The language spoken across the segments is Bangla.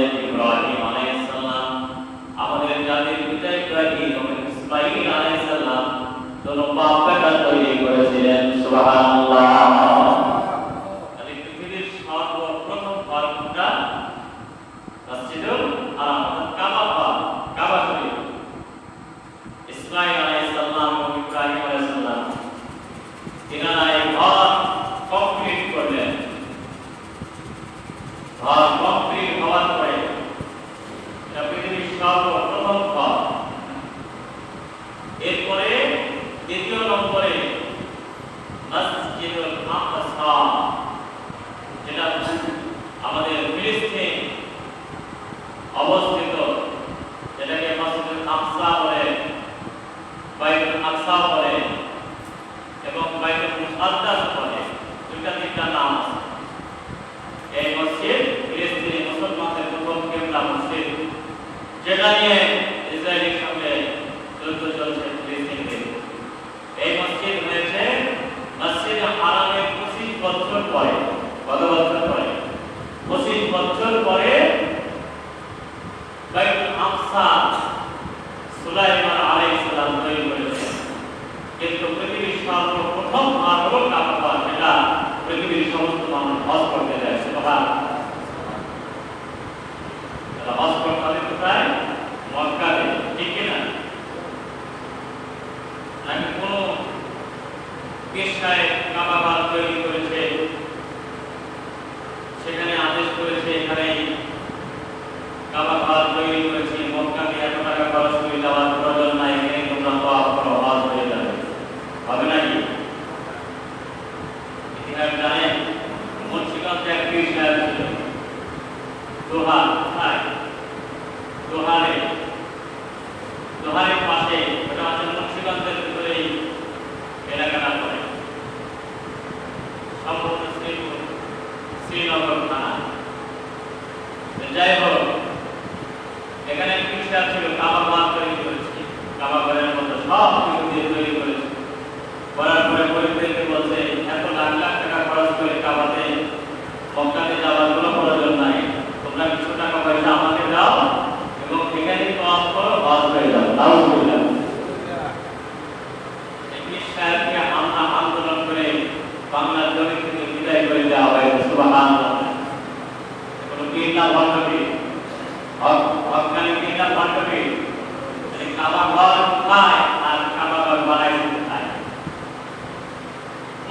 আমাদের ইব্রাহিম আলাইহিসসালাম, আমাদের জাতির পিতা ইব্রাহিম এবং ইসমাঈল আলাইহিসসালাম দোনো বাপ বেটা তৈরি করেছিলেন, সুবহানাল্লাহ। অবস্থিত। এটাকে মসজিদুল আকসা বলে, বাইতুল আকসা বলে এবং বাইতুল মুকাদ্দাস বলে। দুইটা তিনটা নাম আছে। এই মসজিদ ফিলিস্তিনি মুসলমানদের পূর্ব কেবলা মসজিদ। যেটা নিয়ে about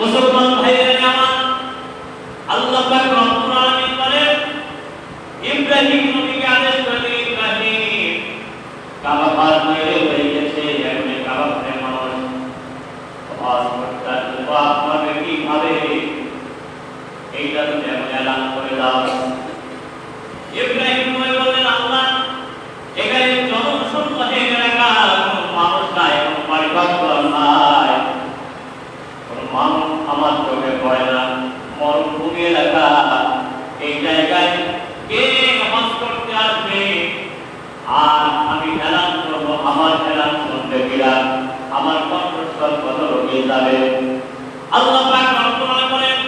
মুসলমান আর আমি এলান করব, আমার এলান করতে গিয়া আমার কণ্ঠস্বর কত রোগে যাবে। আল্লাহ পাক রব্বুল বলেন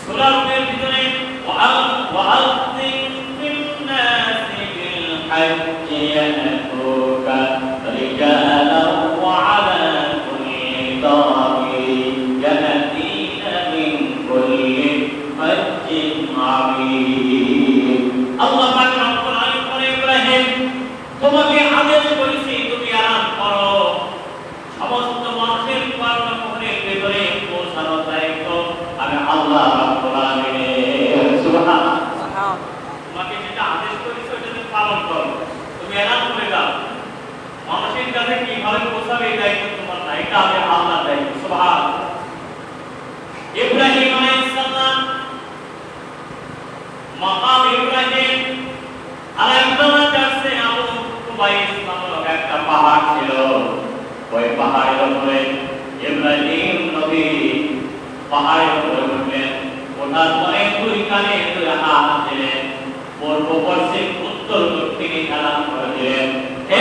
সূরা ভিতরে, ওয়াল ওয়াল তিন নাসিল হাইয়া কাছে কি ঘরে পৌঁছাবে এই দায়িত্ব তোমার না এটা আমি আল্লাহর দায়িত্ব সুবহান ইব্রাহিম আলাইহিস সালাম মাকাম ইব্রাহিম আলাইহিস কাছে আবু কুবাইস নামক একটা পাহাড় ছিল। ওই পাহাড়ের উপরে ইব্রাহিম নবী পাহাড়ের উপরে উঠলেন। ওঠার পরে দুই কানে দুই হাত দিলেন। পূর্ব পশ্চিম, উত্তর দক্ষিণে কালাম করে দিলেন হে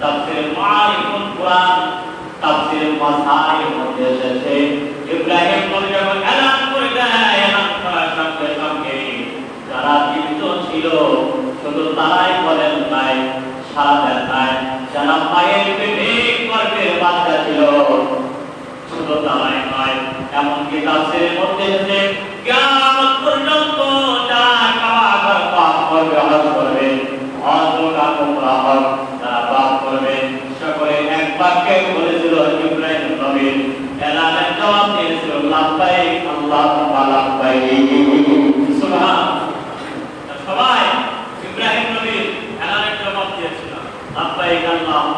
তাফসিরে মারিফুল কুরআন এমনকি তাফসিরের মধ্যে করবে হজ উমরা হোক তারা পাপ করবে সকলে এক বাক্যে বলেছিল ইব্রাহিম নবী এলানের জবাব দিয়েছিল লাব্বাইক আল্লাহুম্মা লাব্বাইক সুবহান সবাই ইব্রাহিম নবী এলানের জবাব দিয়েছিল লাব্বাইক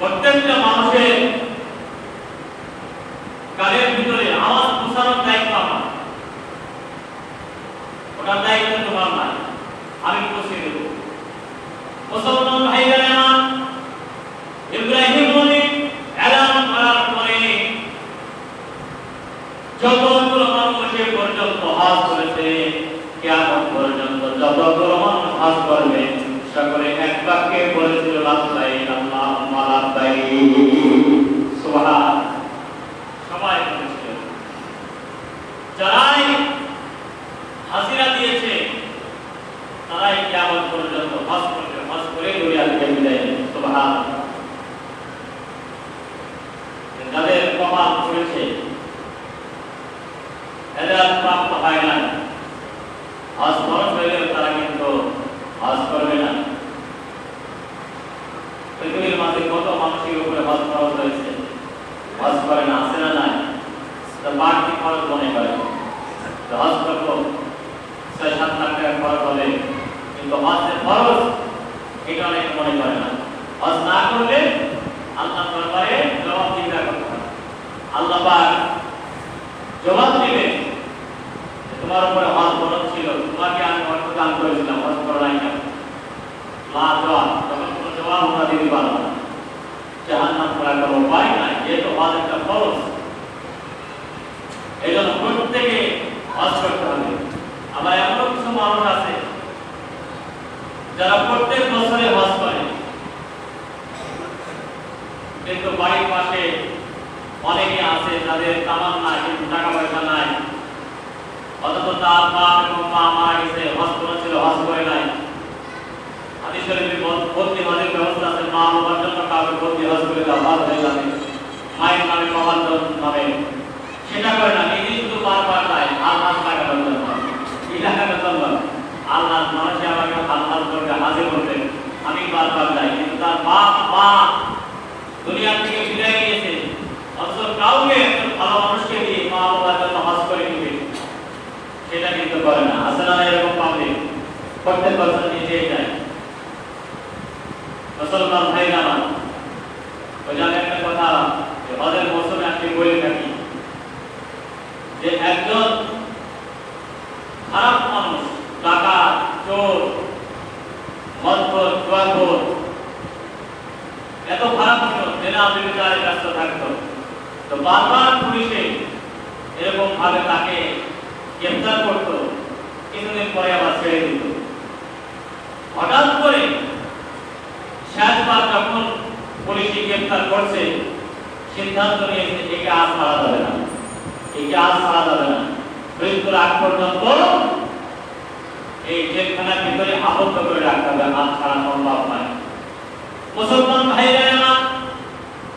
প্রত্যেকটা মানুষের কালের ভিতরে আওয়াজ পৌঁছানোর দায়িত্ব আমার। ওটার দায়িত্ব তোমার নাই। আমি পৌঁছে দেব। মুসলমান ভাইরা আমার ইব্রাহিম নবী এলান করার পরে যতগুলো মানুষ এ পর্যন্ত হাজ করেছে কিয়ামত পর্যন্ত যতগুলো মানুষ হাজ করবে সকলে এক বাক্যে বলেছিল লাব্বাইক আল্লাহুম্মা লাব্বাইক সুবহান সবাই বলেছিল যারাই হাজিরা দিয়েছে তারাই কিয়ামত পর্যন্ত হজ করবে হজ করে দুনিয়া থেকে বিদায় নেবে সুবহান যাদের কপাল করেছে এদের প্রাপ্ত হয় না হজ খরচ হইলেও তারা কিন্তু হজ করবে না পৃথিবীর মাঝে কত মানুষের উপরে হজ খরচ হয়েছে হজ করে না আসে না নাই তো বাড়তি খরচ মনে করে তো হজ করব ছয় সাত লাখ টাকা খরচ হবে কিন্তু হজের খরচ এটা অনেক মনে করে না। হজ না করলে আল্লাহ দরবারে জবাব হবে আল্লাহ পাক জবাব দিবে তোমার উপরে হজ খরচ ছিল, তোমাকে আমি অর্থ দান করেছিলাম, হজ করো নাই কেন লা জবাব তখন কোনো জবাব আমরা দিতে পারব না। জাহান্নাম করার কোনো উপায় নাই, যেহেতু হজ একটা খরচ এই জন্য প্রত্যেকে হজ করতে হবে। আবার এমন কিছু মানুষ আছে যারা প্রত্যেক বছরে হজ করে, কিন্তু বাড়ির পাশে অনেকে আছে যাদের তামান নাই, কিন্তু টাকা পয়সা নাই। অথচ তার বাপ এবং মা মারা গেছে, হজ করেছিল, হজ করে নাই। ব্যবস্থা আছে, মা জন্য কাউকে ভর্তি করে দাও হজ হয়ে মায়ের নামে বাবার সেটা করে না নিজে শুধু বারবার যায় আল্লাহ টাকার জন্য এই টাকার জন্য আল্লাহ মানুষে আমাকে আল্লাহ করবে হাজির করবে আমি বারবার যাই, কিন্তু তার বাপ, মা দুনিয়া থেকে বিদায় নিয়েছে অথচ কাউকে ভালো মানুষকে দিয়ে মা বাবার জন্য হজ করে নিবে, সেটা কিন্তু করে না। আসলে এরকম পাবে প্রত্যেক বছর নিজেই যায়। মুসলমান ভাই আমার জন্য একটা কথা হজের মৌসুমে আপনি বলে থাকি যে একজন সিদ্ধান্ত একে যাবে না। একে যাবে না। ভিতরে আবদ্ধ করে রাখতে হবে। মুসলমান ভাইরা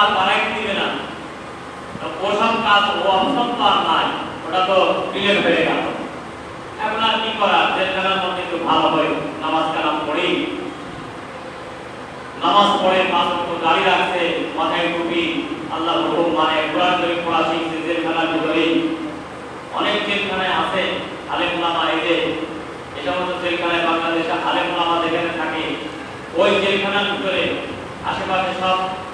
আর বাড়াইতে দিবে না। তো কাজ ও অপশন নাই, ওটা তো ক্লিয়ার হয়ে গেল। এখন আর কি করার জেলখানার মধ্যে একটু ভালো হয়, নামাজ কালাম পড়ি। নামাজ পড়ে, পাঁচ দাঁড়িয়ে রাখছে, মাথায় টুপি, আল্লাহ হুকুম মানে কোরআন শরীফ পড়া শিখছে জেলখানার ভিতরে অনেক জেলখানায় আছে, আলেম ওলামা এই যে এ সমস্ত জেলখানায় বাংলাদেশে আলেম ওলামা যেখানে থাকে, ওই জেলখানার ভিতরে আশেপাশে সব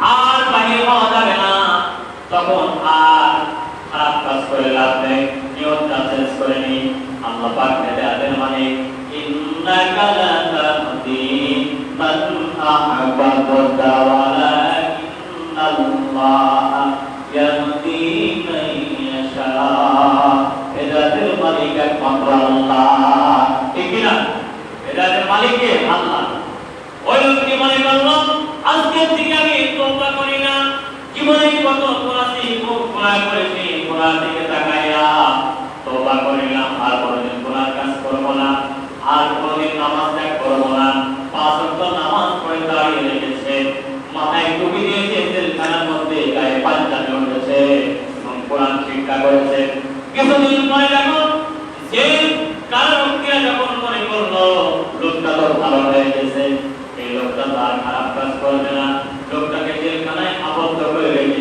আর বাহির হওয়া যাবে না। তখন আর খারাপ কাজ করে লাভ নেই নিয়তটা চেঞ্জ করে নি আল্লাহ পাক হেদায়েতের মানে ইন্নাকা লা মান আহবাবতা ওয়ালাকিন্নাল্লাহা ইয়াহদি মান ইয়াশা। হেদায়েতের মালিক একমাত্র আল্লাহ। ঠিক কি না? হেদায়েতের মালিক আল্লাহ। ওই লোকটি মনে করল, আজকের থেকে আমি জীবনে কত কোরআনি কোরআন করেছি কোরআন দিকে তাকাইয়া তোবা করিলাম আর কোনোদিন কোরআন কাজ করব না, আর কোনোদিন নামাজ ত্যাগ করব না। পাঁচ ওয়াক্ত নামাজ পড়ে দাঁড়িয়ে রেখেছে, মাথায় টুপি দিয়েছে জেলখানার মধ্যে, গায়ে পাঞ্জাবি উঠেছে এবং কোরআন শিক্ষা করেছে। কিছুদিন পরে দেখো, যে কারারক্ষীরা যখন মনে করল লোকটা তো ভালো হয়ে গেছে এই লোকটা তো আর খারাপ কাজ করবে না লোকটাকে জেলখানায় আবদ্ধ করে রেখে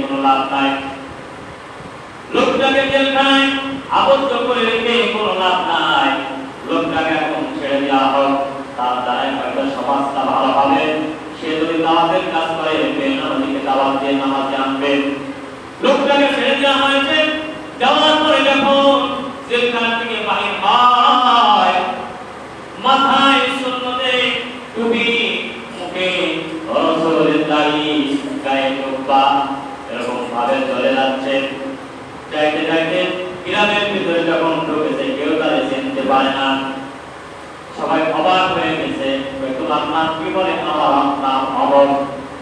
নাই লোকটাকে জেলখানায় আবদ্ধ করে রেখে কোনো লাভ নাই। লোকটাকে এখন ছেড়ে দেওয়া হোক। তার দ্বারা হয়তো সমাজটা ভালো হবে। সে যদি দাওয়াতের কাজ করে বেনামাজিকে দাওয়াত দিয়ে নামাজে আনবে লোকটাকে ছেড়ে দেওয়া হয়েছে। দেওয়ার পরে যখন জেলখানা থেকে বাহির হয়। মাথায় সুন্নতে টুপি, মুখে রসুলের দাড়ি, গায়ে টুপা। ভাবে চলে যাচ্ছে যাইতে যাইতে গ্রামের ভিতরে যখন ঢুকেছে, কেউ তাদের চিনতে পারে না। সবাই অবাক হয়ে গেছে তোমার নাম কি বলে আমার নাম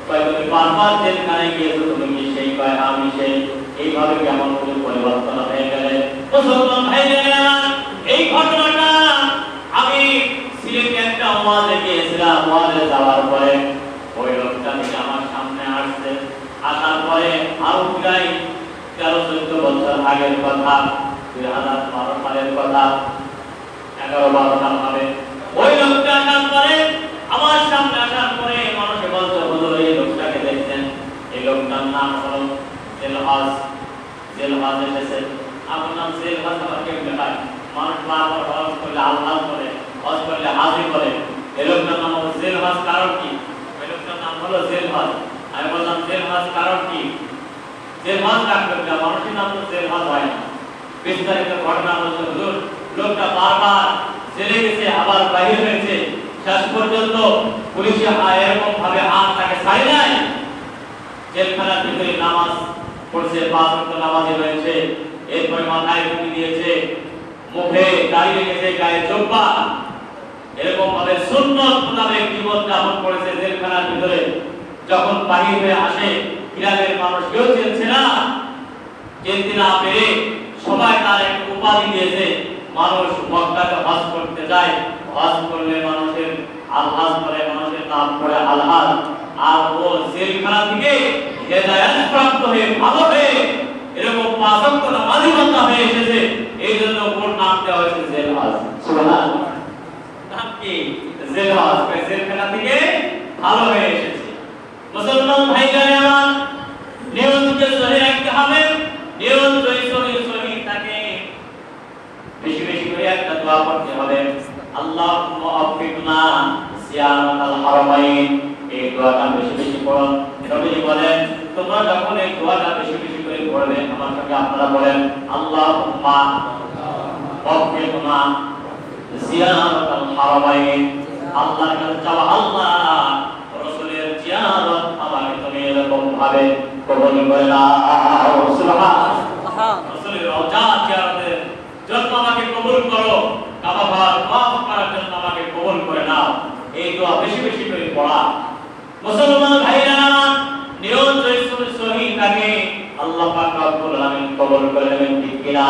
কয় তুমি বারবার জেলখানায় গিয়েছো, তুমি সেই কয় আমি সেই? এইভাবে কেমন করে পরিবর্তন হয়ে গেলে। মুসলমান ভাইরা এই ঘটনাটা আমি সিলেটে একটা ওয়াজে গিয়েছিলাম। ওয়াজে যাওয়ার পরে ওই লোকটা থেকে আমার সামনে আসার আরও প্রায় তেরো, চোদ্দ বছর আগের কথা, দুই হাজার বারো সালের কথা, এগারো, বারো সাল হবে। ওই লোকটা আসার পরে, আমার সামনে আসার পরে মানুষে বলতে, হুজুর, এই লোকটাকে দেখছেন? এই লোকটার নাম হলো জেলহাজ। জেলহাজ এসেছে। আমার নাম জেলহাজ আমার কেউ দেখায় মানুষ বারবার হজ করলে আল্লাহ করে, হজ করলে হাজি করে। এই লোকটার নাম হলো জেলহাজ, কারণ কি? ওই লোকটার নাম হলো জেলহাজ। আমি বললাম জেলহাজ কারণ কি? জেল জেলহাজ ডাক্তার মানুষের নাম তো জেলহাজ হয় না। বিস্তারিত ঘটনা বলতে হুজুর, লোকটা বারবার জেলে গেছে, আবার বাইরে হয়েছে। শেষ পর্যন্ত পুলিশে এরকম ভাবে আর তাকে ছাড়ে নাই। জেলখানার ভিতরে নামাজ পড়ছে, পাঁচ ওয়াক্ত নামাজে রয়েছে। এরপরে মাথায় টুপি দিয়েছে মুখে দাড়ি রেখেছে, গায়ে জব্বা। এরকম ভাবে সুন্নত মোতাবেক জীবন যাপন করেছে জেলখানার ভিতরে। যখন বাহির হয়ে আসে, ইরাকের মানুষ কেউ চিনছে না চিনতে না পেরে সবাই তার একটা উপাধি দিয়েছে। মানুষ মক্কাতে হজ করতে যায়। হজ করলে মানুষের আলহাজ করে, মানুষের নাম করে আলহাজ। আর ও জেলখানা থেকে হেদায়াত প্রাপ্ত হয়ে, ভালো হয়ে, এরকম পাঁচক্য নামাজি বান্দা হয়ে এসেছে। এই জন্য ওর নাম দেওয়া হয়েছে জেলহাজ। সুবহানাল্লাহ। নাম কি? জেলহাজ। জেলখানা থেকে ভালো হয়ে এসেছে। মুসলমান ভাইরা আমার নিয়মকে সহি রাখতে হবে। নিয়ম যদি সহি সহি থাকে বেশি বেশি করে একটা দোয়া পড়তে হবে। আল্লাহুম্মা আফিকনা সিয়ারাতাল হারামাইন। এই দোয়াটা বেশি বেশি পড়ুন। নবীজি বলেন, তোমরা যখন এই দোয়াটা বেশি বেশি করে পড়বে, আমার সঙ্গে আপনারা বলেন, আল্লাহুম্মা আফিকনা সিয়ারাতাল হারামাইন। আল্লাহর কাছে চাওয়া আল্লাহ। ভাবে কবুল করে নাও। রাসূলের রওজা আমাকে কবুল করো। কাবা ঘর মাফ করার জন্য আমাকে কবুল করে নাও। এই দোয়া বেশি বেশি করে পড়া। মুসলমান ভাইরা আমার সহি থাকে আল্লাহ পাক রব্বুল আলামিন কবুল করে নেবেন ঠিক কিনা?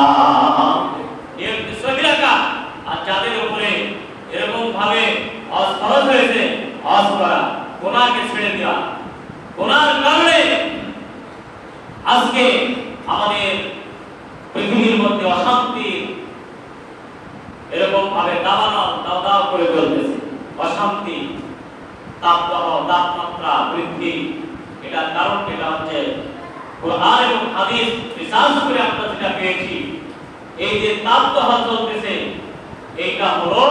নিয়ম সহি আর যাদের উপরে এরকম ভাবে ফরজ হয়েছে করা ছেড়ে দেওয়া গুনার কারণে আজকে আমাদের পৃথিবীর মধ্যে অশান্তি এরকম ভাবে দাবানো দাও দাও করে চলতেছে। অশান্তি, তাপদাহ, তাপমাত্রা বৃদ্ধি, এটার কারণ এটা হচ্ছে কোরআন এবং হাদিস বিশেষ করে আমরা যেটা পেয়েছি। এই যে তাপদাহ চলতেছে, এইটা হলো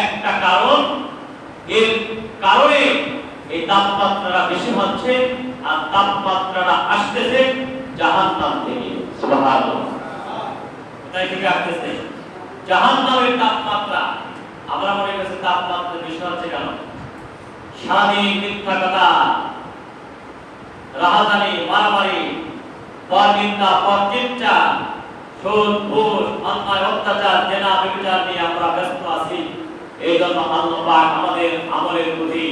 একটা কারণ। এর কারণে এই তাপমাত্রাটা বেশি হচ্ছে আর তাপমাত্রাটা আসতেছে জাহান্নাম থেকে। সুবহানাল্লাহ। কোথায় থেকে আসতেছে? জাহান্নামের তাপমাত্রা। আমরা মনে করছি তাপমাত্রা বেশি হচ্ছে কেন? স্বামী মিথ্যা কথা। রাহাজানি মারামারি, পরনিন্দা, পরচিন্তা সুদ ঘুষ, অন্যায়, অত্যাচার, জেনা বিচার নিয়ে আমরা ব্যস্ত আছি। এই জন্য আল্লাহ আমাদের আমলের প্রতি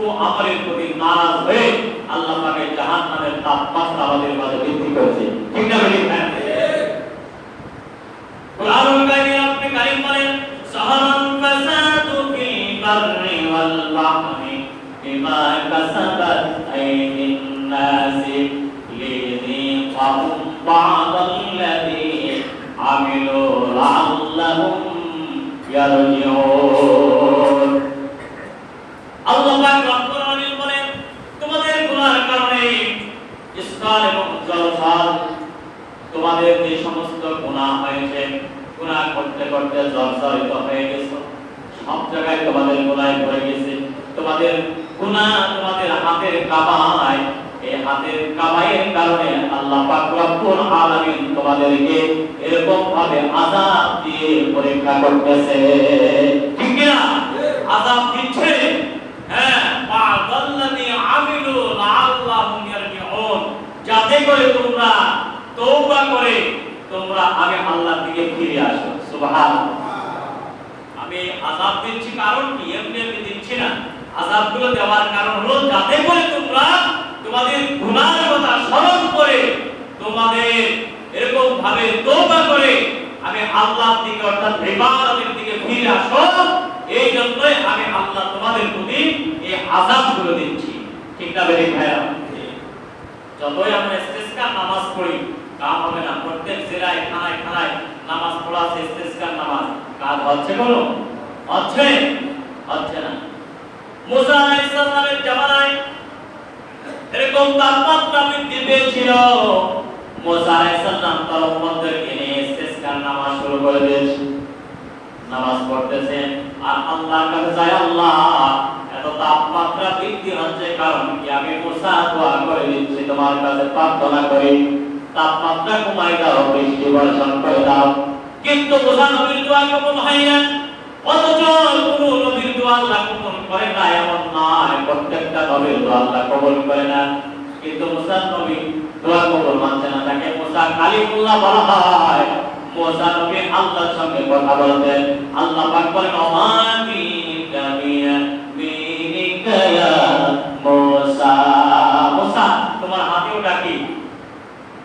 ও আমলের প্রতি নারাজ হয়ে আল্লাহ পাকের জাহান্নামের তাপমাত্রা আমাদের মাঝে বৃদ্ধি করেছে। ঠিক না কোরআনুল কারীমে আপনি কারীম বলেন, সাহারান ফাসাদু আল্লাহ পাক রব্বুল আলামিন বলেন তোমাদের গুনাহের কারণে ইসকাল এবং জলসাল তোমাদের যে সমস্ত গুনাহ হয়েছে। গুনাহ করতে করতে জর্জরিত হয়ে গেছো। সব জায়গায় তোমাদের গুনাহ ভরে গেছে। তোমাদের গুনাহ তোমাদের হাতের কামায় এই হাতের কামাইয়ের কারণে আল্লাহ পাক রব্বুল আলামিন তোমাদেরকে এরকম ভাবে আযাব দিয়ে পরীক্ষা করতেছে। ঠিক না আযাব দিচ্ছে? হ্যাঁ। বাদাল্লাযী আমিলু লাআল্লাহুম ইয়ারজিউন। যাতে করে তোমরা তওবা করে তোমরা আগে আল্লাহর দিকে ফিরে আসো। সুবহানাল্লাহ। আমি আযাব দিচ্ছি কারণ কি? এমনি এমনি দিচ্ছি না। আযাবগুলো দেওয়ার কারণ হলো যাতে করে তোমরা তোমাদের গুনার কথা স্মরণ করে তোমাদের এরকম ভাবে তওবা করে আমি আল্লাহর দিকে অর্থাৎ ইবাদতের দিকে ফিরে আসো, এই জন্যই আমি আল্লাহ তোমাদের প্রতি এই আযাবগুলো দিচ্ছি। ঠিক না বেরিক ভাইরা যতই আমরা ইস্তেসকার নামাজ পড়ি কাম হবে না, প্রত্যেক জেলায় খানায় খানায় নামাজ পড়া আছে নামাজ। কাজ হচ্ছে কোনো হচ্ছে? হচ্ছে না। মুসা আলাইহিস সালামের জামানায় এরকম তাপমাত্রা বৃদ্ধি পেয়েছিল। মুসা আলাইহিস সালাম তার উম্মতদেরকে নিয়ে ইস্তেসকার নামাজ শুরু করে দিয়েছে। নামাজ পড়তেছেন আর আল্লাহর কাছে যায় আল্লাহ, এত তাপমাত্রা বৃদ্ধি হচ্ছে কারণ কি আমি মুসা দোয়া করে দিচ্ছি, তোমার কাছে প্রার্থনা করি। তাপমাত্রা কমাই দাও বৃষ্টি বর্ষণ করে দাও। কিন্তু মুসা নবীর দোয়া কবুল হয় না। অথচ কোন নবীর দোয়া আল্লাহ কবুল করে না, এমন নয়। প্রত্যেকটা নবীর দোয়া আল্লাহ কবুল করে না। কিন্তু মুসা নবী দোয়া কবুল মানছে না। তাকে মুসা কালিমুল্লাহ বলা হয়। মুসা নবী আল্লাহর সঙ্গে কথা বলতেন। আল্লাহ পাক বলেন, অমানি কামিয়া বিনিকা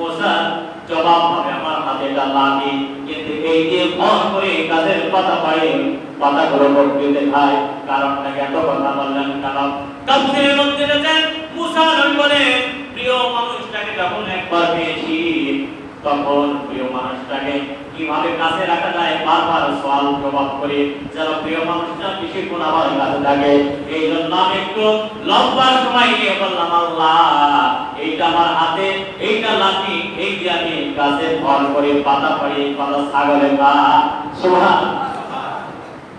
মুসা জবাব হবে আমার হাতে এটা লাঠি কিন্তু এই যে ভর করে কাজের কথা পায়ে পাতাগুলো বর্তিতে খায় কারণটা এত কথা বললেন কারণ তাফসীরের মধ্যে এসেছে মুসা নবী বলে, প্রিয় মানুষটাকে যখন একবার পেয়েছি তখন প্রিয় মানুষটাকে কীভাবে কাছে রাখা যায়? বারবার সওয়াল জবাব করে যেন প্রিয় মানুষটা বেশিক্ষণ আমার কাছে থাকে? এই জন্য আমি একটু লম্বা সময় নিয়ে বললাম, আল্লাহ, এইটা আমার হাতে, এইটা লাঠি এই দিয়ে আমি গাছে ভর করে, পাতা পাড়ি পাতা ছাগলে খা সুবহান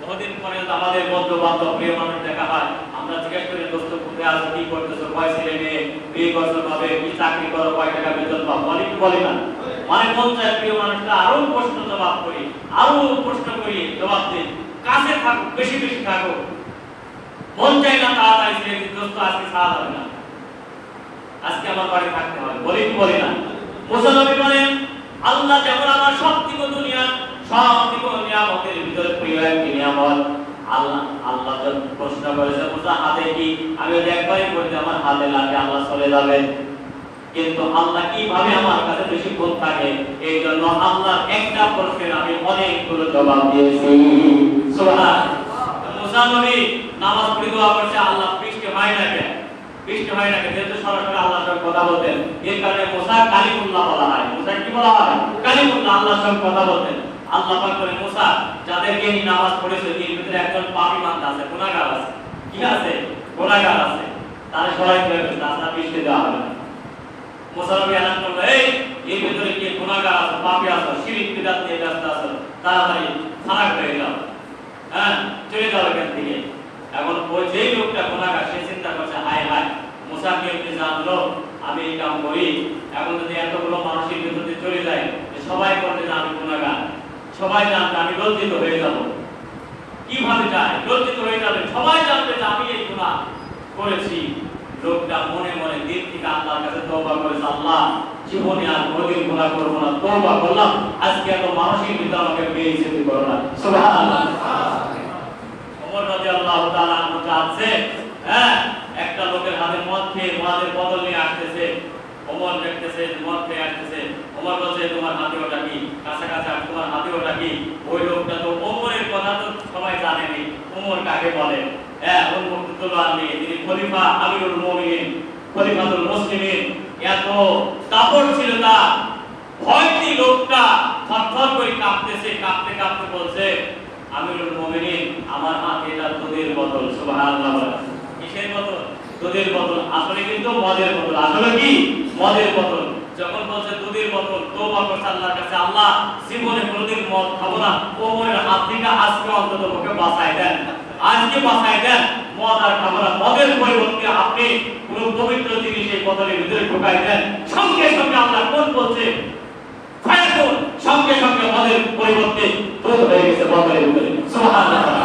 বহুদিন পরে আমাদের বন্ধু বান্ধব প্রিয় মানুষ দেখা হয়। আমরা জিজ্ঞেস করি, দোস্ত, কোথায় আছো? কি করতেছো? কয় ছেলে মেয়ে, বিয়ে করছ কবে? কি চাকরি করো? কয় টাকা বেতন পাও? বলে কি বলে না। মানে মন চায় প্রিয় মানুষটা আরও প্রশ্ন জবাব করি, আরও প্রশ্ন করি, জবাব দিই কাছে থাকো বেশি বেশি থাকো মন চাই না তাড়াতাড়ি ছেড়ে দিই দোস্ত, আজকে সারা হবে না। আজকে আমার বাড়ি থাকতে হবে, বলি কি বলি না? মুসলমান বলেন, আল্লাহ যেমন আমার সব থেকে দুনিয়া, সব থেকে নিয়ামতের ভিতরে প্রিয় একটি নিয়ামত। আল্লাহ আল্লাহ প্রশ্ন করেছে হাতে কি? আমি একবারই বলতে আমার হাতে লাগে আল্লাহ চলে যাবে কিন্তু আল্লাহ কীভাবে আমার কাছে বেশিক্ষণ থাকে এই জন্য আল্লাহ একটা প্রশ্নের আমি অনেকগুলো জবাব দিয়েছি। নামাজ আল্লাহ পড়েছে একজন আছে আছে। আছে? তারা সবাই বৃষ্টি দেওয়া হবে না মুসা এলান করল, এই, এর ভিতরে কি গুনাহগার আছে, পাপী আছে, শিরিক বিদআত নিয়ে ব্যস্ত আছে, তাড়াতাড়ি খারাপ হয়ে যাও। হ্যাঁ চলে যাও এখান থেকে। এখন ওই যেই লোকটা গুনাহগার, সে চিন্তা করছে, হায় হায় মুসা কে এমনি জানলো আমি এই কাম করি। এখন যদি এতগুলো মানুষের ভিতর চলে যায় সবাই করবে যে আমি গুনাহগার, সবাই জানবে আমি লজ্জিত হয়ে যাব। কীভাবে যায়? লজ্জিত হয়ে যাবে। সবাই জানবে যে আমি এই গুনাহ করেছি। লোকটা মনে মনে দিন থেকে আল্লাহর কাছে তওবা করেছে, আল্লাহ, জীবনে আর কোনোদিন গুনাহ করব না, তওবা করলাম। আজকে এত মানসিক ভিতর আমাকে তুমি করো না। সুবহানাল্লাহ। ওমর রাদিয়াল্লাহু তাআলা আনহু আছে হ্যাঁ একটা লোকের হাতে মদ খেয়ে মদের বদল নিয়ে আসতেছে। ওমর দেখতেছে, মদ খেয়ে আসতেছে। ওমর বলছে, তোমার হাতে ওটা কি? কাছাকাছি আর তোমার হাতে ওটা কি? ওই লোকটা তো ওমরের কথা তো সবাই জানেনি। ওমর কাকে বলে? হ্যাঁ উন্মুক্তুল্লাহ নিয়ে তিনি খলিফা আমিরুল মুমিনিন, খলিফাতুল মুসলিমিন। এত কাপড় ছিল তার। ভয়টি লোকটা থরথর করে কাঁপতেছে, কাঁপতে কাঁপতে বলছে, আমিরুল মুমিনিন, আমার হাতে এটা দুধের বোতল। সুবহানাল্লাহ। কিসের বোতল? দুধের বোতল। আসলে কিন্তু মদের বোতল। আসলে কি? মদের বোতল। যখন বলছে দুধের বোতল, তওবা করছে আল্লাহর কাছে, আল্লাহ, জীবনে কোনোদিন মদ খাব না। ওমরের হাত থেকে আজকে অন্তত ওকে বাঁচায় দেন। আজকে বাঁচায় দেন। মদ আর না মদের পরিবর্তে আপনি কোনো পবিত্র জিনিস এই ভিতরে ঢুকাই দেন। সঙ্গে সঙ্গে আল্লাহ কোন বলছে সঙ্গে মদের পরিবর্তে সুবহানাল্লাহ।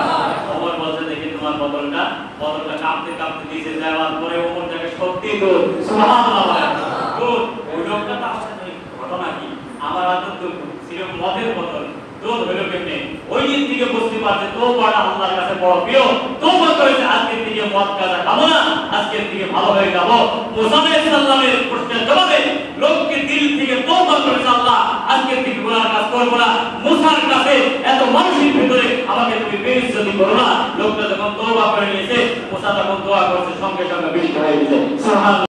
বলছে দেখি তোমার বোতলটা বোতলটা কাঁপতে কাঁপতে নিচে যাওয়ার পরে ওমর দেখে সত্যি ওই ঘটনা কি? আমার হাতে তো ছিল মদের বোতল দুধ হইল কেমনে ওই দিন থেকে বুঝতে পারছে তো বড় আল্লাহর কাছে বড় প্রিয়। তো করেছে আজকের থেকে মদ, গাঁজা খাব না, আজকের থেকে ভালো হয়ে যাব। মুসা আলাইহিস সালামের প্রশ্নের জবাবে লোককে দিল থেকে তওবা করেছে আল্লাহ, আজকের থেকে গুনার কাজ করব না। মুসার কাছে এত মানুষের ভিতরে আমাকে তুমি বেইজ্জতি করো না। লোকটা যখন তওবা করে নিয়েছে, মুসা তখন দোয়া করছে, সঙ্গে সঙ্গে বৃষ্টি হয়ে গেছে